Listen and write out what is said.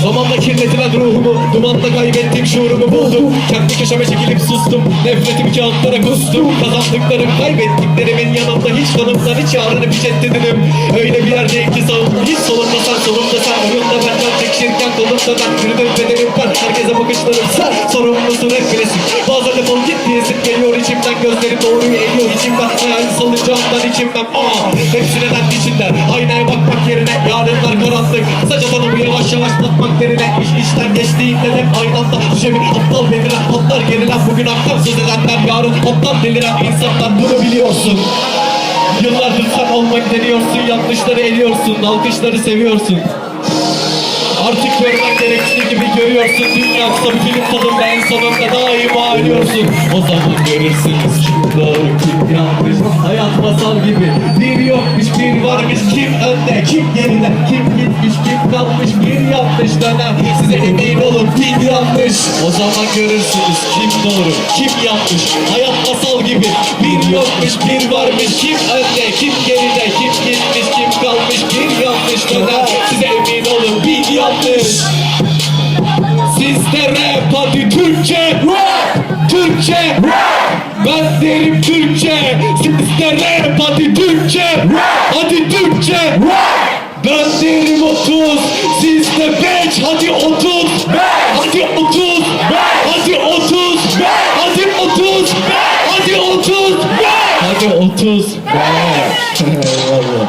kirletilen ruhumu Dumanda kaybettim şuurumu buldum Kendi köşeme çekilip sustum Nefretimi kağıtlara kustum. Kazandıklarım kaybettiklerimin yanında Hiç kanımdan hiç yarını bir ceddedinim Öyle bir yerdeyim ki sağım Hiç solumda sen solumda sen Önümde benden çekişirken kolumda ben Yürüdüm bedenim ben Herkese bakışlarım sen Sorumlusun hep bilesin Gözlerim doğruyu eğiyor içimden Hayal salıncağımdan içimden Aa, Hepsi neden içinden Aynaya bakmak yerine yarınlar karanlık Saç atanımı yavaş yavaş bakmak derine İş işten geçtiğimde hep aynı anda Düşemin aptal beliren patlar. Gerilen Bugün aktar söz edenler yarın toptan deliren insanlar. Bunu biliyorsun. Yıllardır sen olmak deniyorsun Yanlışları eliyorsun Alkışları seviyorsun. Artık görmen gerektiği gibi görüyorsun. Dünya kısa bir film tadında en sonunda daima ölüyorsun. O zaman görürsünüz kim doğru kim yanlış Hayat masal gibi. Bir yokmuş bir varmış Kim önde kim geride? Kim gitmiş kim kalmış Bir yanlış dönem size emin olun bin yanlış? O zaman görürsünüz kim doğru kim yanlış? Hayat masal gibi. Bir yokmuş bir varmış Kim önde kim geride? Kim gitmiş kim kalmış Bir yanlış? Dönem size emin olun bin yanlış Sizde rap hadi Türkçe rap Türkçe rap. Ben derim Türkçe Sizde rap hadi Türkçe rap. Hadi Türkçe rap. Ben derim 30 Sizde 5 hadi 30 Hadi 30 Hadi 30 Hadi 30 Hadi 30 Hadi 30